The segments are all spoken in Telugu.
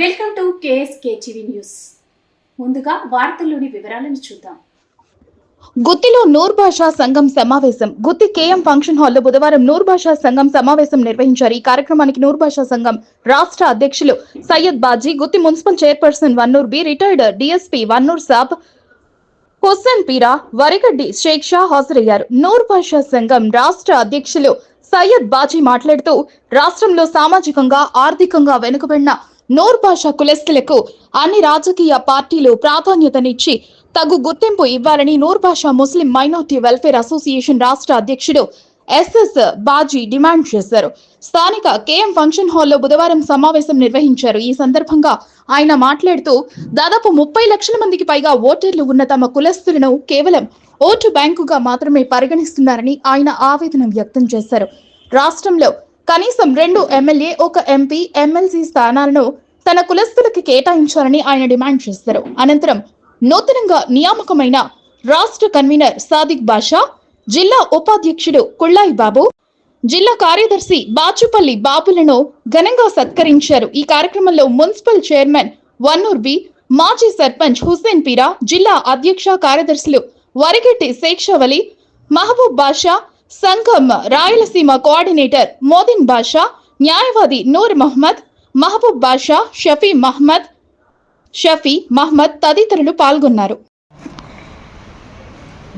Welcome to KSK TV news. ముందుగా వార్తల్లోని వివరాలను చూద్దాం. గుత్తిలో నూర్ భాషా సంఘం సమావేశం. గుత్తి కేఎం ఫంక్షన్ హాల్లో బుధవారం నూర్ భాషా సంఘం సమావేశం నిర్వహించారు. ఈ కార్యక్రమానికి నూర్ భాషా సంఘం రాష్ట్ర అధ్యక్షులు Syed Baji Gutti municipal chairperson Vannur B retired DSP Vannur Saab Hussain Peera Varigaddi Sheikh Shah హాజరయ్యారు. నూర్ భాషా సంఘం రాష్ట్ర అధ్యక్షులు సయ్యద్ బాజీ మాట్లాడుతూ రాష్ట్రంలో సామాజికంగా ఆర్థికంగా వెనుకబడిన నూర్ భాషా కులస్తులకు అన్ని రాజకీయ పార్టీలు ప్రాధాన్యతనిచ్చి తగు గుర్తింపు ఇవ్వాలని Noorbasha Muslim minority welfare association రాష్ట్ర అధ్యక్షుడు ఎస్ఎస్ బాజీ డిమాండ్ చేశారు. స్థానిక కేఎం ఫంక్షన్ హాల్లో బుధవారం సమావేశం నిర్వహించారు. ఈ సందర్భంగా ఆయన మాట్లాడుతూ దాదాపు ముప్పై లక్షల మందికి పైగా ఓటర్లు ఉన్న తమ కులస్తులను కేవలం ఓటు బ్యాంకుగా మాత్రమే పరిగణిస్తున్నారని ఆయన ఆవేదన వ్యక్తం చేశారు. రాష్ట్రంలో కనీసం రెండు ఎమ్మెల్యే ఒక ఎంపీ ఎమ్మెల్సీ స్థానాలను తన కులస్తులకి కేటాయించాలని ఆయన డిమాండ్ చేశారు. అనంతరం నూతనంగా నియామకమైన రాష్ట్ర కన్వీనర్ సాదిక్ బాషా జిల్లా ఉపాధ్యక్షుడు కుళ్ళాయి బాబు జిల్లా కార్యదర్శి బాచుపల్లి బాబులను ఘనంగా సత్కరించారు. ఈ కార్యక్రమంలో మున్సిపల్ చైర్మన్ వన్నూర్ బి మాజీ సర్పంచ్ హుస్సేన్ పీరా జిల్లా అధ్యక్ష కార్యదర్శులు వరిగెట్టి శేక్షవలి మహబూబ్ బాషా సంఘం రాయలసీమ కోఆర్డినేటర్ మోదిన్ బాషా న్యాయవాది నూర్ మహ్మద్ మహబూబ్ బాషా షఫీ మహ్మద్ షఫీ మహ్మద్ తదితరులు పాల్గొన్నారు.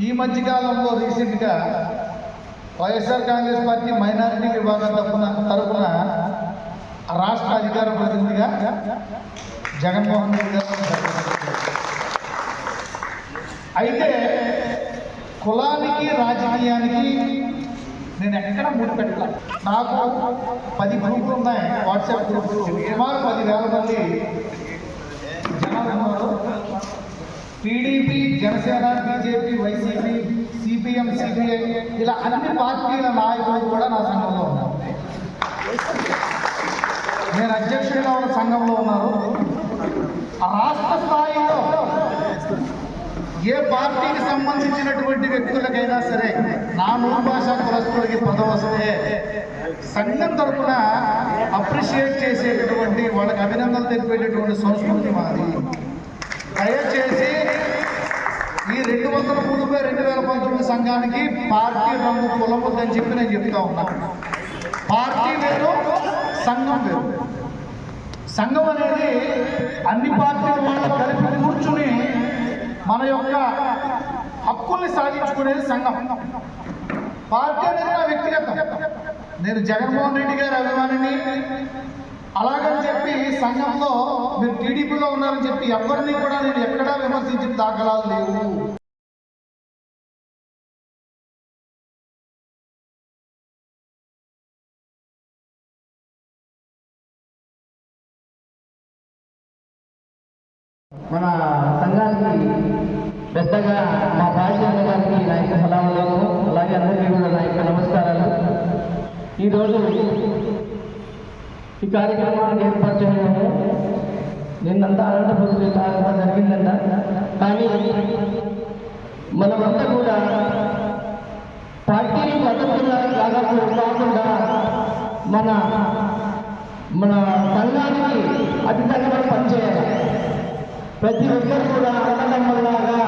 ఈ మధ్యకాలంలో రీసెంట్గా వైఎస్ఆర్ కాంగ్రెస్ పార్టీ మైనారిటీ విభాగం తరఫున తరఫున రాష్ట్ర అధికార ప్రతినిధిగా జగన్మోహన్ రెడ్డి గారు అయితే కులానికి రాజకీయానికి నేను ఎక్కడ ముడిపెట్టాల నాకు పది గ్రూపులు ఉన్నాయి వాట్సాప్ గ్రూపులు. సుమారు పదివేల మంది జనాలు ఉన్నారు. TDP Janasena BJP YCP CPM CPI ఇలా అన్ని పార్టీల నాయకులు కూడా నా సంఘంలో ఉన్నారు. నేను అధ్యక్షుడిగా ఉన్న సంఘంలో ఉన్నారు. రాష్ట్ర స్థాయిలో ఏ పార్టీకి సంబంధించినటువంటి వ్యక్తులకైనా సరే నా నూరు భాష కులస్తులకి పదవి వస్తే సంఘం తరఫున అప్రిషియేట్ చేసేటటువంటి వాళ్ళకి అభినందనలు తెలిపేటటువంటి సంస్కృతి మాది. దయచేసి ఈ రెండు వందల మూడు రెండు వేల పంతొమ్మిది సంఘానికి పార్టీ రంగు కులం వద్దని చెప్పి నేను చెప్తా ఉన్నా. పార్టీ వేరు సంఘం వేరు. సంఘం అనేది అన్ని పార్టీల వాళ్ళు కలిపి కూర్చుని మన యొక్క హక్కుల్ని సాధించుకునేది సంఘం. పార్టీ అనేది నా వ్యక్తిగతం. నేను జగన్మోహన్ రెడ్డి గారి అభిమానిని. అలాగని చెప్పి సంఘంలో మీరు టీడీపీలో ఉన్నారని చెప్పి ఎవరిని కూడా నేను ఎక్కడా విమర్శించిన దాఖలాలు లేవు. మన సంఘానికి పెద్దగా మా భాష గారికి నా యొక్క సలాములు అలాగే అందరికీ కూడా నా యొక్క నమస్కారాలు. ఈరోజు ఈ కార్యక్రమాన్ని ఏర్పాటు చేయడము నిన్నంతా అనంతపురం కార్యక్రమం జరిగిందంట. కానీ మనమంతా కూడా పార్టీని మద్దతుగా కాకుండా కాకుండా మన మన సంఘానికి అతీతంగా పనిచేయాలి. ప్రతి ఒక్కరు కూడా అన్నదమ్ములాగా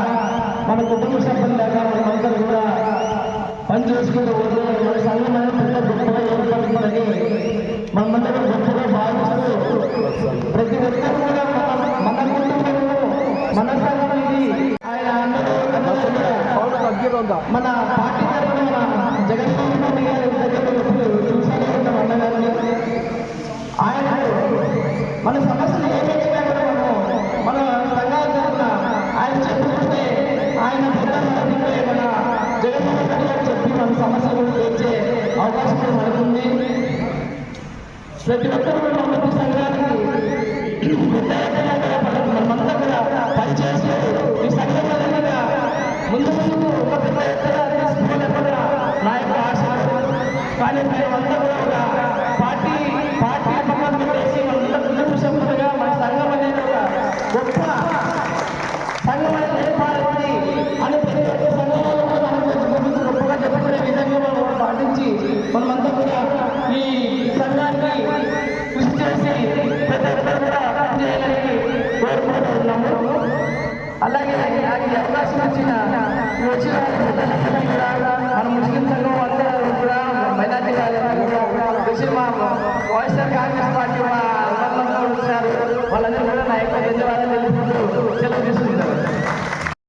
మన కుటుంబ సభ్యులాగా మనమందరూ కూడా పనిచేసుకుంటూ పోతే మన సంఘం అనేది పెద్ద గొప్పగా ఏర్పడుతుందని మనమందరం గొప్పగా భావిస్తూ ప్రతి ఒక్కరు కూడా మన కుటుంబము మన సంఘం ఇది ఆయన అందరూ మన పార్టీ ప్రతి ఒక్కరు కూడా మన సంఘానికి మనమంతా కూడా పనిచేసి ఈ సంఘం వల్ల ముందు ముందు ఒక పెద్ద నా యొక్క ఆశ కానీ మేమంతా కూడా వచ్చిన మన ముస్లిం సంఘం అంతా కూడా మైనార్టీ వచ్చి మా వైఎస్ఆర్ కాంగ్రెస్ పార్టీ మా అందరం కూడా వచ్చినారు వాళ్ళందరూ కూడా నా ధన్యవాదాలు తెలుపుకుంటూ సెలవు